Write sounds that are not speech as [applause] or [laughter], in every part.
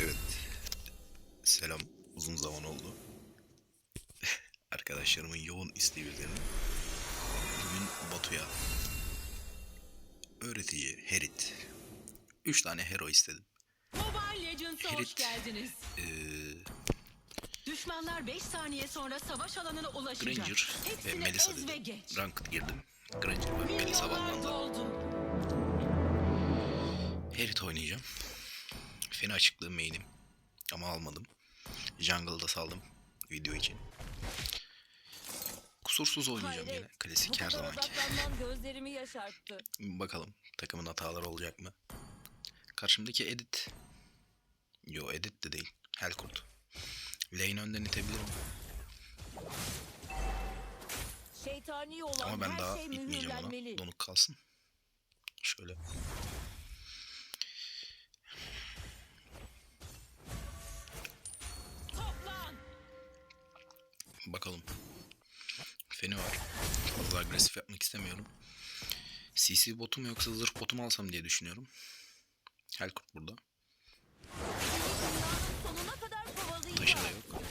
Evet. Selam. Uzun zaman oldu. [laughs] Arkadaşlarımın yoğun isteği üzerine bugün Batu'ya öğretici Herit 3 tane hero istedim. Mobile Legends'a hoş Herit. geldiniz. Ee, Düşmanlar 5 saniye sonra savaş alanına ulaşacak. Granger ve Hepsini Melisa ez ve dedim. geç. Ranked girdim. Granger ve Melisa Milyonlar doldu. Herit oynayacağım. Fena açıklığı main'im. Ama almadım. Jungle'da saldım video için. Kusursuz oynayacağım Hayret, yine. Klasik her zamanki. gözlerimi yaşarttı. Bakalım takımın hataları olacak mı? Karşımdaki Edit. Yo Edit de değil. Helkurt. Lane önden itebilirim. Şeytani olan Ama ben her daha şey itmeyeceğim mühürlenmeli. ona. Donuk kalsın. Şöyle. Bakalım. Feni var. Fazla agresif yapmak istemiyorum. CC botum yoksa zırh botum alsam diye düşünüyorum. Helkurt burada. Taşı da yok.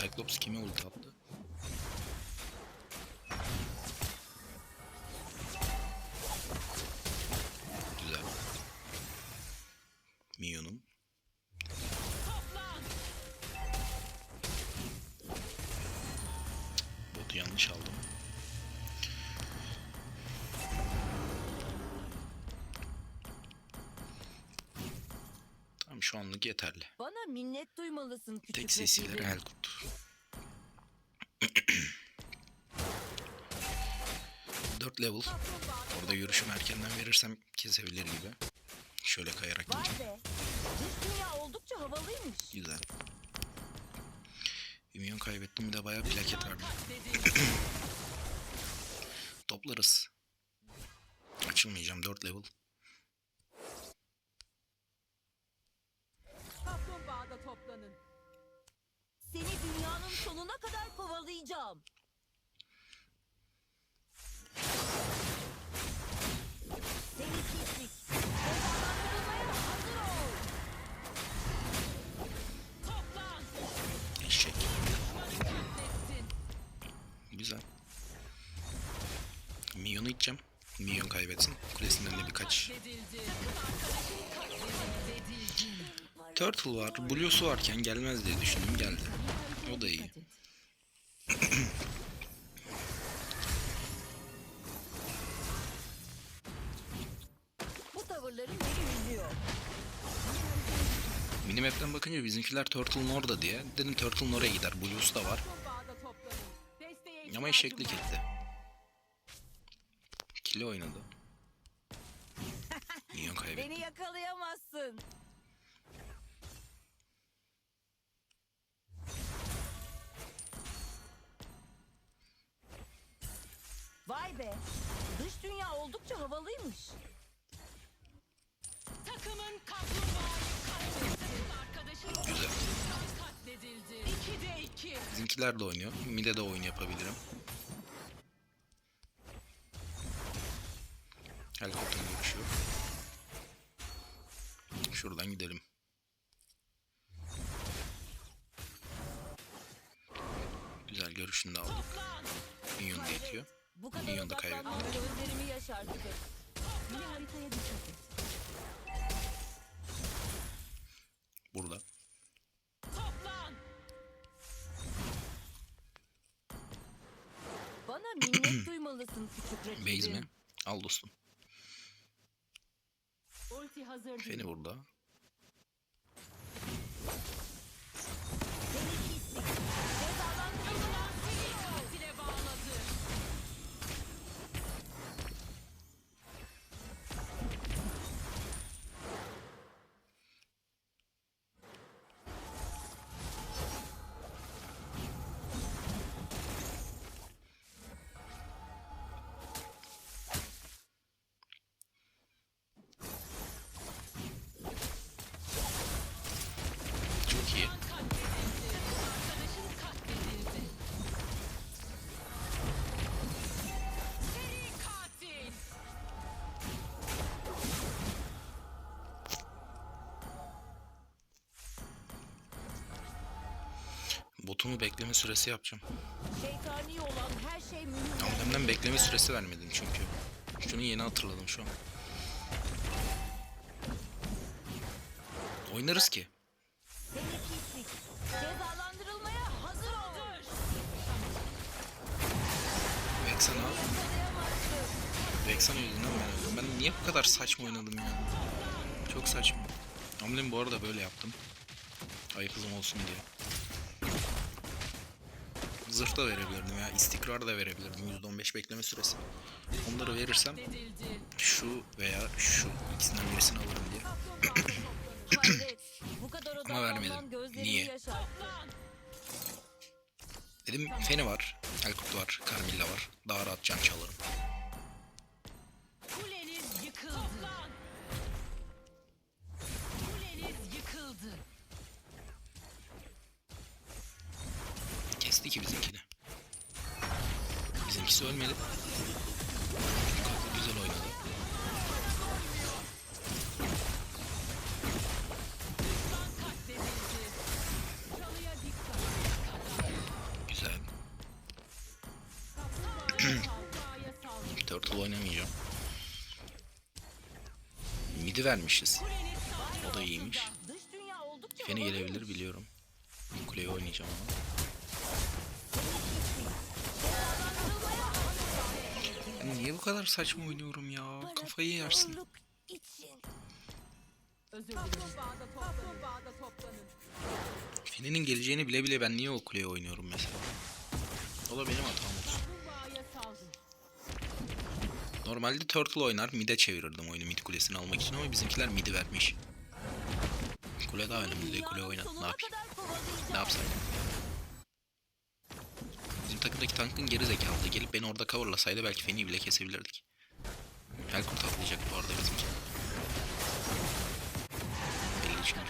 Cyclops kime ulti attı? Güzel. Mion'um. Botu yanlış aldım. Tamam şu anlık yeterli. Bana minnet duymalısın küçük Tek sesileri el kullan. level. Orada görüşümü erkenden verirsem kesebilir gibi. Şöyle kayarak gideceğim. oldukça havalıymış. Güzel. Minyon kaybettim bir de bayağı plaket var. [coughs] Toplarız. Açılmayacağım 4 level. Toplanın. Seni dünyanın sonuna kadar kovalayacağım. Minyon kaybetsin. Kulesinden de birkaç. Turtle var. Blue'su varken gelmez diye düşündüm geldi. O da iyi. Minimap'ten bakınca bizimkiler Turtle'ın orada diye. Dedim Turtle'ın oraya gider. Blue'su da var. Ama eşeklik etti. Kili oynadı. Minyon kaybetti. [laughs] Beni yakalayamazsın. Vay be. Dış dünya oldukça havalıymış. Takımın kaplumbağayı katletti. Arkadaşın Güzel. katledildi. 2'de 2. Bizimkiler de oynuyor. Mid'e de oyun yapabilirim. Helikopter görüşüyor. Şuradan gidelim. Güzel görüşünü de aldık. Minyon da yetiyor. Minyonu da gözlerimi. Bir haritaya et. Burada. Toplan. Bana minnet [clears throat] duymalısın küçük rakibim. Base mi? Al dostum. Ulti hazır değil. Feni burada. Bekleme süresi yapacağım. Şeytani olan her şey bekleme süresi vermedin çünkü. Şunu yeni hatırladım şu an. Oynarız ki. Vexen al. Vexen yüzünden ben öldüm. Ben niye bu kadar saçma oynadım ya? Çok saçma. Amblemi bu arada böyle yaptım. Ayıp olsun diye. Zırh da verebilirdim ya. istikrar da verebilirdim. %15 bekleme süresi. Onları verirsem şu veya şu ikisinden birisini alırım diye. [coughs] Ama vermedim. Niye? Dedim Feni var, Elkurt var, Carmilla var. Daha rahat can çalarım. Kesti ki bizimkini. Bizimkisi ölmedi. Güzel oynadı. Güzel. [clears throat] Turtle oynamayacağım. Midi vermişiz. O da iyiymiş. Feni gelebilir biliyorum. Kuleye oynayacağım ama. Bu kadar saçma oynuyorum ya? Kafayı yersin. Feni'nin geleceğini bile bile ben niye o kuleye oynuyorum mesela? O da benim hatam olsun. Normalde Turtle oynar, mid'e çevirirdim oyunu mid kulesini almak için ama bizimkiler mid'i vermiş. Kule daha önemli değil, kule oynat. Ne yapayım? Ne yapsaydım? Bizim takımdaki tankın geri zekalı da gelip beni orada coverlasaydı belki Feni'yi bile kesebilirdik. Helkurt atlayacak bu arada bizimki. Belli çünkü.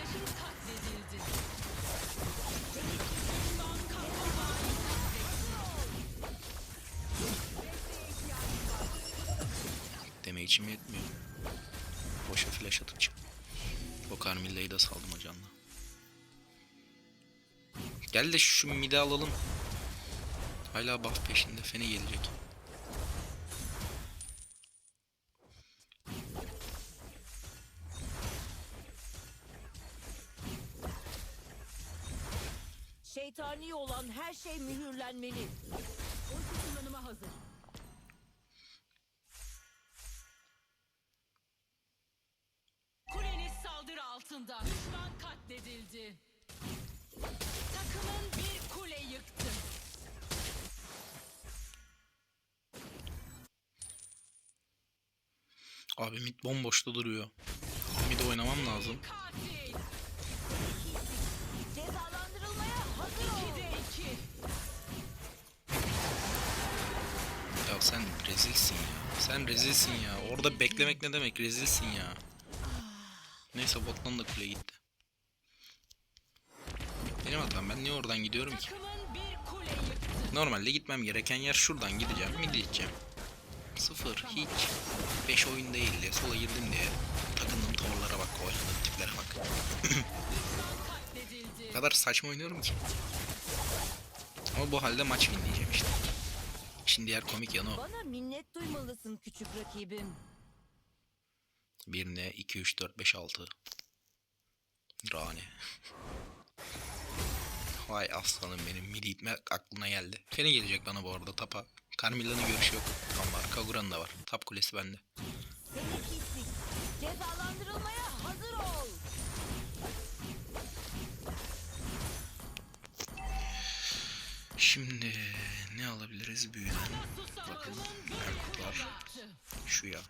Deme içim yetmiyor. Boşa flash atıp çık. O Carmilla'yı da saldım o canla. Gel de şu midi alalım. Hala buff peşinde. Feni gelecek. Şeytani olan her şey mühürlenmeli. Bomboşta duruyor. Mid oynamam lazım. Katil. Cezalandırılmaya hazır ol. 2'de 2. Ya sen rezilsin ya. Sen rezilsin ya. Orada beklemek ne demek? Rezilsin ya. Neyse bottan da kule gitti. Benim hatam. Ben niye oradan gidiyorum ki? Bir. Normalde gitmem gereken yer şuradan gideceğim. Midi gideceğim. Sıfır. Hiç. 5 oyun değildi. Sola girdim diye. Takındığım tavırlara bak. Oynadığım tiplere bak. O kadar saçma oynuyorum ki. Ama bu halde maç win diyeceğim işte. Şimdi diğer komik yanı o. Bana minnet duymalısın küçük rakibim. 1 ne? 2, 3, 4, 5, 6. Rane. Vay aslanım benim. Gitmek aklına geldi. Feni gelecek bana bu arada tapa. Carmilla'nın görüşü yok. Tam var. Kagura'nın da var. Tap kulesi bende. Cezalandırılmaya hazır ol. Şimdi ne alabiliriz büyüden? Bakın. Susamın bir Erkut kule var. yıktı. Şu ya.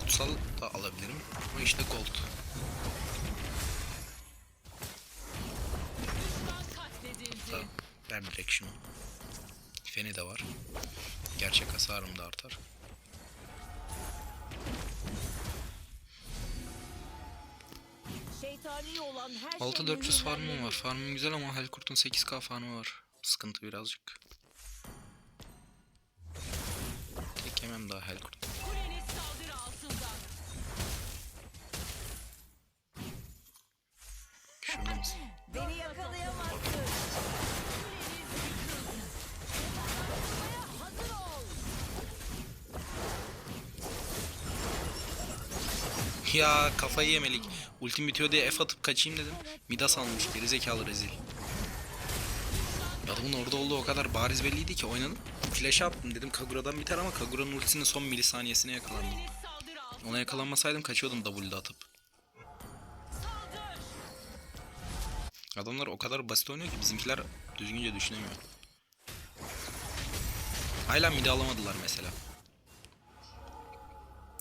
Kutsal da alabilirim. Ama işte gold. Da ver direkt şunu. Feni de var. Gerçek hasarım da artar. Olan her şey 6400 farmım var. Farmım güzel ama Helkurt'un 8k farmı var. Sıkıntı birazcık. Tek yemem daha Helkurt. Ya kafayı yemelik. Ultim bitiyor diye F atıp kaçayım dedim. Midas almış gerizekalı rezil. Adamın orada olduğu o kadar bariz belliydi ki oynadım. Flash attım dedim Kagura'dan biter ama Kagura'nın ultisinin son milisaniyesine yakalandım. Ona yakalanmasaydım kaçıyordum W'de atıp. Adamlar o kadar basit oynuyor ki bizimkiler düzgünce düşünemiyor. Hala midi alamadılar mesela.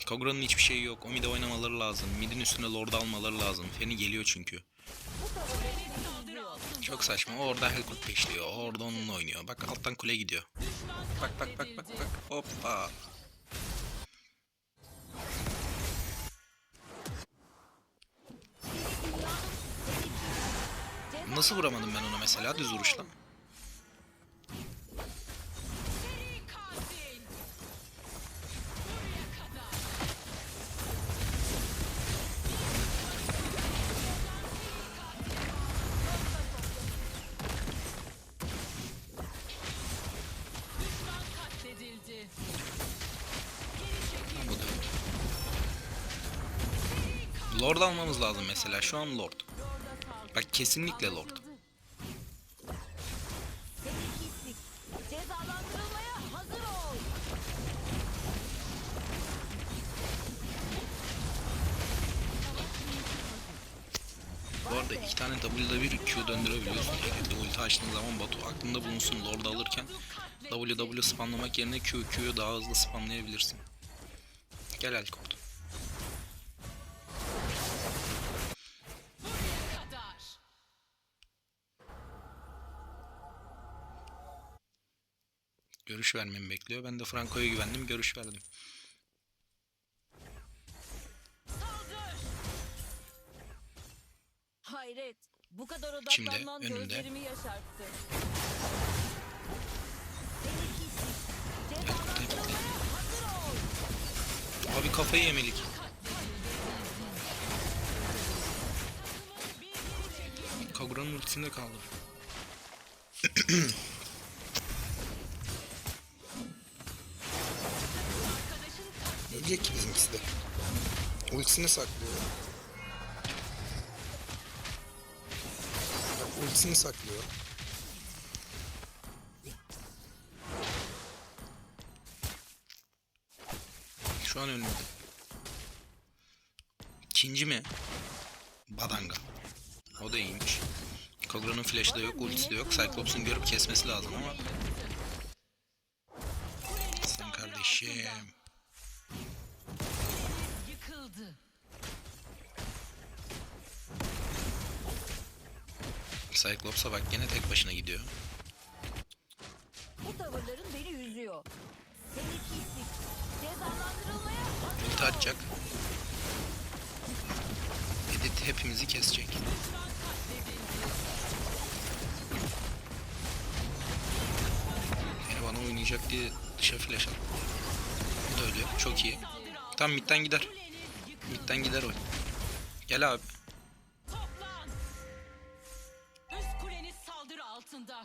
Kagura'nın hiçbir şeyi yok. O mide oynamaları lazım. Midin üstüne lord almaları lazım. Feni geliyor çünkü. Çok saçma. O orada Helkurt peşliyor. O orada onunla oynuyor. Bak alttan kule gidiyor. Bak bak bak bak bak. Hoppa. Nasıl vuramadım ben onu mesela düz vuruşla? Lord almamız lazım mesela. Şu an Lord. Bak kesinlikle Lord. Bu arada iki tane W'da bir Q döndürebiliyorsun. Yani ulti açtığın zaman Batu aklında bulunsun Lord alırken WW spamlamak yerine Q Q'yu daha hızlı spamlayabilirsin. Gel Elkort. Görüş vermemi bekliyor. Ben de Franco'ya güvendim. Görüş verdim. Hayret. Bu kadar Şimdi odaklanman önünde. gözlerimi yaşarttı. Abi kafayı yemelik. Kagura'nın ultisinde kaldı. [clears throat] Ölecek ki bizimkisi de. Ultisini saklıyor. Bak ultisini saklıyor. Şu an ölmedi. İkinci mi? Badanga. O da iyiymiş. Kagura'nın flash'ı da yok, ultisi de yok. Cyclops'un görüp kesmesi lazım ama. Sen kardeşim. Yıkıldı. Cyclops'a bak gene tek başına gidiyor. Bu tavırların beni üzüyor. Seni pislik. Cezalandırılmaya hazır Ulti atacak. Edit hepimizi kesecek. Yani bana oynayacak diye dışa flash attı. Bu da ölüyor. Çok iyi. Tam midden gider. Midden gider o. Gel abi. Toplan. Üst kuleniz saldırı altında.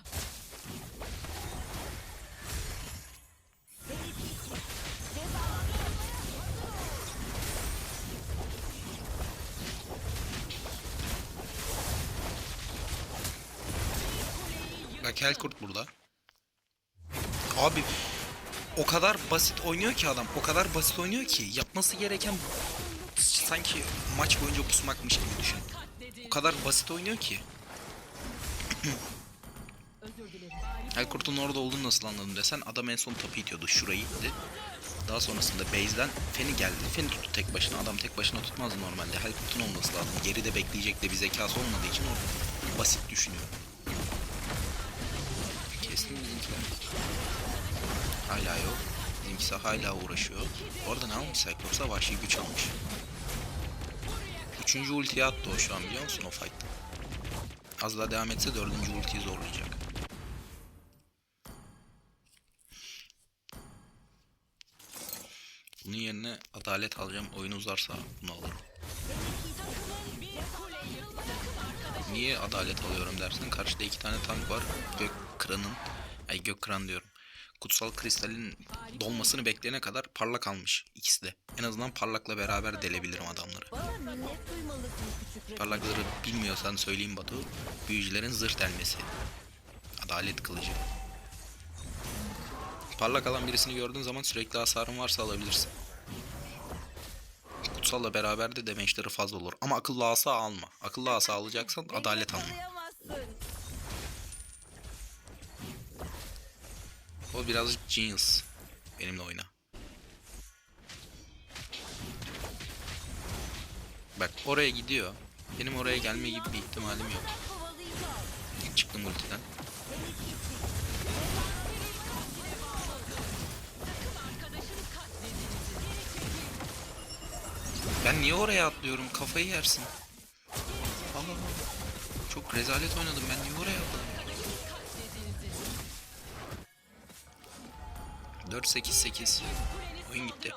Bak Helkurt burada. Abi o kadar basit oynuyor ki adam. O kadar basit oynuyor ki yapması gereken sanki maç boyunca pusmakmış gibi düşün. O kadar basit oynuyor ki. [clears throat] Helkurt'un orada olduğunu nasıl anladım desen adam en son topu itiyordu. Şurayı itti. Daha sonrasında base'den Feni geldi. Feni tuttu tek başına. Adam tek başına tutmaz normalde. Helkurt'un olması lazım. Geride bekleyecek de bir zekası olmadığı için orada basit düşünüyor. Kestim bizimkiler. Hala yok. Bizimkisi hala uğraşıyor. Orada ne almış Cyclops'a? Vahşi güç almış. Üçüncü ultiye attı o şu an biliyor musun o fight'ta? Az daha devam etse dördüncü ultiyi zorlayacak. Bunun yerine adalet alacağım. Oyun uzarsa bunu alırım. Niye adalet alıyorum dersen karşıda iki tane tank var. Gök kıranın, ay gök kıran diyorum. Kutsal kristalin dolmasını bekleyene kadar parlak almış ikisi de. En azından parlakla beraber delebilirim adamları. Parlakları bilmiyorsan söyleyeyim Batu. Büyücülerin zırh delmesi. Adalet kılıcı. Parlak alan birisini gördüğün zaman sürekli hasarın varsa alabilirsin. Kutsalla beraber de damage'leri fazla olur. Ama akıllı asa alma. Akıllı asa alacaksan adalet alma. O birazcık genius. Benimle oyna. Bak oraya gidiyor. Benim oraya gelme gibi bir ihtimalim yok. Çıktım ultiden. Ben niye oraya atlıyorum? Kafayı yersin. Aa, çok rezalet oynadım. Ben niye oraya 4-8-8. Oyun gitti.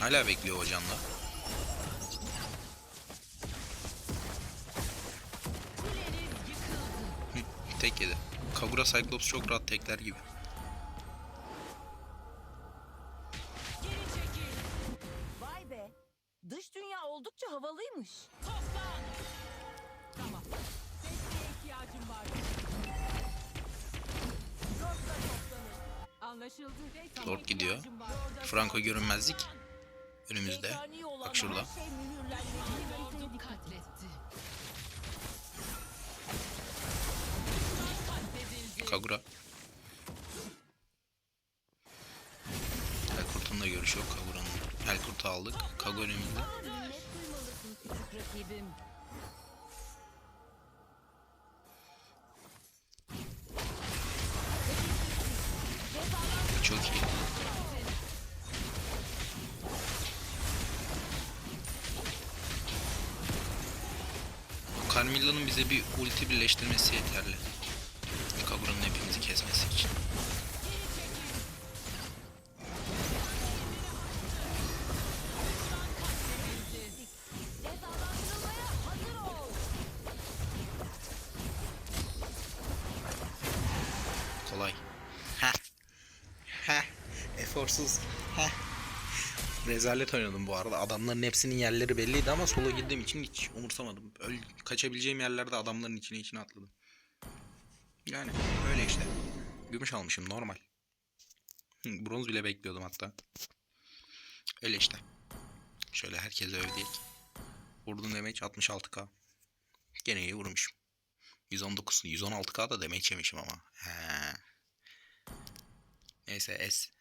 Hala bekliyor hocanla. Tek yedi. Kagura Cyclops çok rahat tekler gibi. Dış dünya oldukça havalıymış. Toplan. Tamam. Desteğe ihtiyacım var. Toplanın. Anlaşıldı. Desteğe Lord gidiyor. ihtiyacım var. Franco görünmezlik. Önümüzde. Şeytani olan Bak şurada. Her şey mühürlenmeli. Lord'u katletti. Katledildi. Kagura. Elkurt'un da görüşü yok Kagura'nın. Elkurt'u aldık. Küçük rakibim. Çok iyi. Carmilla'nın bize bir ulti birleştirmesi yeterli. Eforsuz. Heh. Rezalet oynadım bu arada. Adamların hepsinin yerleri belliydi ama sola girdiğim için hiç umursamadım. Öl kaçabileceğim yerlerde adamların içine içine atladım. Yani öyle işte. Gümüş almışım normal. Bronz bile bekliyordum hatta. Öyle işte. Şöyle herkese övdük. Vurdum demeç 66k. Gene iyi vurmuşum. 119, 116k da demeç yemişim ama. He. Neyse S.